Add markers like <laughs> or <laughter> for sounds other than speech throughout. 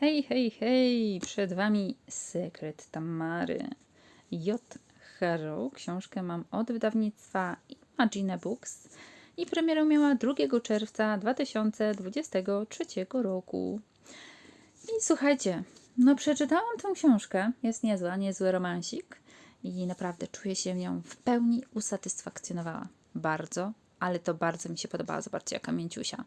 Hej, hej, hej! Przed Wami Sekret Tamary. J. Harrow. Książkę mam od wydawnictwa Imagine Books i premierę miała 2 czerwca 2023 roku. I słuchajcie, no przeczytałam tę książkę. Jest niezła, niezły romansik i naprawdę czuję się nią w pełni usatysfakcjonowała. Bardzo, ale to bardzo mi się podobała. Zobaczcie, jaka mięciusia.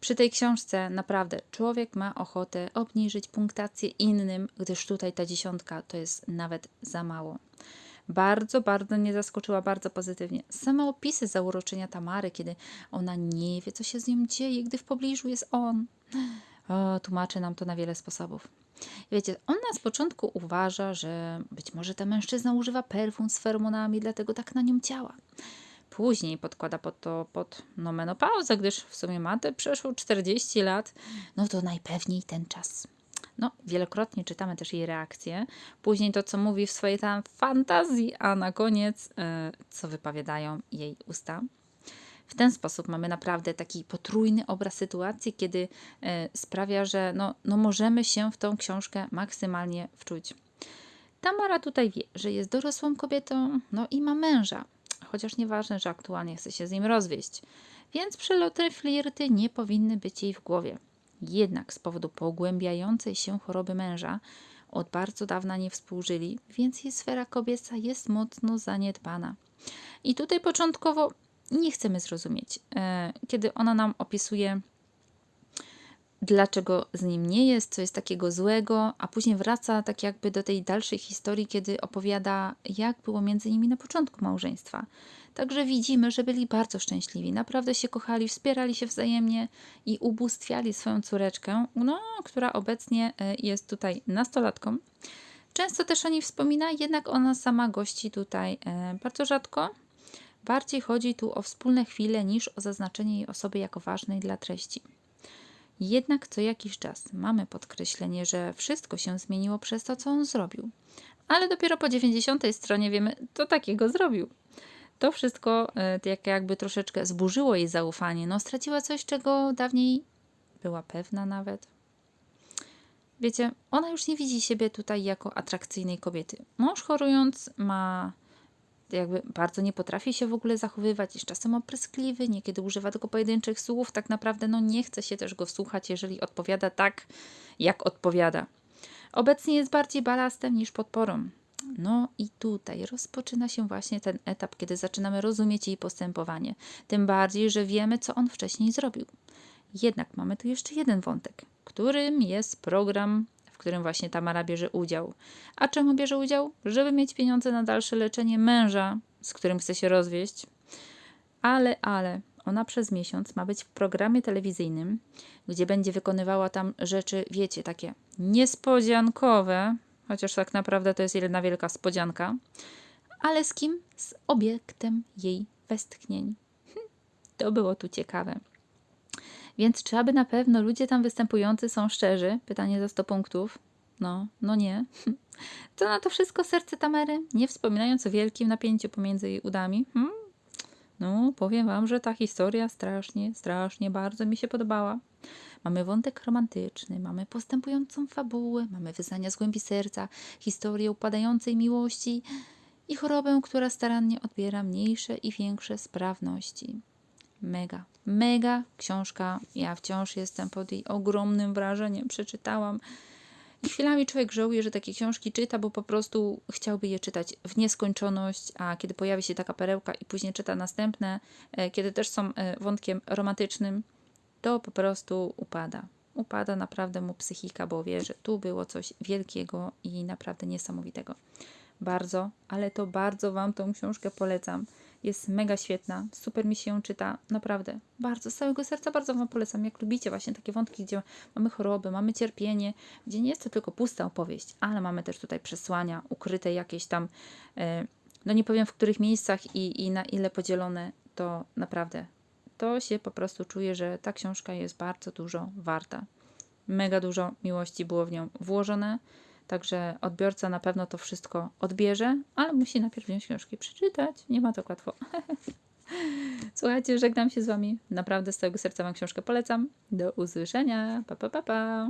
Przy tej książce naprawdę człowiek ma ochotę obniżyć punktację innym, gdyż tutaj ta dziesiątka to jest nawet za mało. Bardzo, bardzo mnie zaskoczyła, bardzo pozytywnie. Same opisy zauroczenia Tamary, kiedy ona nie wie, co się z nią dzieje, gdy w pobliżu jest on. O, tłumaczy nam to na wiele sposobów. Wiecie, ona z początku uważa, że być może ta mężczyzna używa perfum z feromonami, dlatego tak na nią działa. Później podkłada pod to pod no, menopauzę, gdyż w sumie ma te przeszło 40 lat, no to najpewniej ten czas. No, wielokrotnie czytamy też jej reakcje. Później to, co mówi w swojej tam fantazji, a na koniec, e, co wypowiadają jej usta. W ten sposób mamy naprawdę taki potrójny obraz sytuacji, kiedy e, sprawia, że no, no możemy się w tą książkę maksymalnie wczuć. Tamara tutaj wie, że jest dorosłą kobietą, no i ma męża, chociaż nieważne, że aktualnie chce się z nim rozwieść, więc przeloty flirty nie powinny być jej w głowie. Jednak z powodu pogłębiającej się choroby męża od bardzo dawna nie współżyli, więc jej sfera kobieca jest mocno zaniedbana. I tutaj początkowo nie chcemy zrozumieć, e, kiedy ona nam opisuje dlaczego z nim nie jest, co jest takiego złego, a później wraca tak jakby do tej dalszej historii, kiedy opowiada, jak było między nimi na początku małżeństwa. Także widzimy, że byli bardzo szczęśliwi, naprawdę się kochali, wspierali się wzajemnie i ubóstwiali swoją córeczkę, no, która obecnie e, jest tutaj nastolatką. Często też o niej wspomina, jednak ona sama gości tutaj e, bardzo rzadko. Bardziej chodzi tu o wspólne chwile niż o zaznaczenie jej osoby jako ważnej dla treści. Jednak co jakiś czas mamy podkreślenie, że wszystko się zmieniło przez to, co on zrobił. Ale dopiero po 90 stronie wiemy, to takiego zrobił. To wszystko e, jak jakby troszeczkę zburzyło jej zaufanie. No, straciła coś, czego dawniej była pewna nawet. Wiecie, ona już nie widzi siebie tutaj jako atrakcyjnej kobiety. Mąż chorując ma jakby bardzo nie potrafi się w ogóle zachowywać, jest czasem opryskliwy, niekiedy używa tylko pojedynczych słów, tak naprawdę no nie chce się też go słuchać, jeżeli odpowiada tak, jak odpowiada. Obecnie jest bardziej balastem niż podporą. No i tutaj rozpoczyna się właśnie ten etap, kiedy zaczynamy rozumieć jej postępowanie. Tym bardziej, że wiemy, co on wcześniej zrobił. Jednak mamy tu jeszcze jeden wątek, którym jest program w którym właśnie Tamara bierze udział. A czemu bierze udział? Żeby mieć pieniądze na dalsze leczenie męża, z którym chce się rozwieść. Ale, ale, ona przez miesiąc ma być w programie telewizyjnym, gdzie będzie wykonywała tam rzeczy, wiecie, takie niespodziankowe, chociaż tak naprawdę to jest jedna wielka spodzianka. Ale z kim? Z obiektem jej westchnień. To było tu ciekawe. Więc czy aby na pewno ludzie tam występujący są szczerzy? Pytanie za 100 punktów. No, no nie. <laughs> Co na to wszystko serce Tamery? Nie wspominając o wielkim napięciu pomiędzy jej udami. Hmm? No, powiem Wam, że ta historia strasznie, strasznie bardzo mi się podobała. Mamy wątek romantyczny, mamy postępującą fabułę, mamy wyznania z głębi serca, historię upadającej miłości i chorobę, która starannie odbiera mniejsze i większe sprawności. Mega, mega książka. Ja wciąż jestem pod jej ogromnym wrażeniem. Przeczytałam. I chwilami człowiek żałuje, że takie książki czyta, bo po prostu chciałby je czytać w nieskończoność, a kiedy pojawi się taka perełka i później czyta następne, e, kiedy też są e, wątkiem romantycznym, to po prostu upada. Upada naprawdę mu psychika, bo wie, że tu było coś wielkiego i naprawdę niesamowitego. Bardzo, ale to bardzo Wam tą książkę polecam. Jest mega świetna, super mi się ją czyta, naprawdę. Bardzo, z całego serca bardzo Wam polecam. Jak lubicie właśnie takie wątki, gdzie mamy choroby, mamy cierpienie, gdzie nie jest to tylko pusta opowieść, ale mamy też tutaj przesłania, ukryte jakieś tam, e, no nie powiem w których miejscach i, i na ile podzielone, to naprawdę to się po prostu czuje, że ta książka jest bardzo dużo warta. Mega dużo miłości było w nią włożone. Także odbiorca na pewno to wszystko odbierze, ale musi najpierw wziąć książki przeczytać. Nie ma tak łatwo. <laughs> Słuchajcie, żegnam się z Wami. Naprawdę z całego serca Wam książkę polecam. Do usłyszenia. Pa, pa, pa, pa.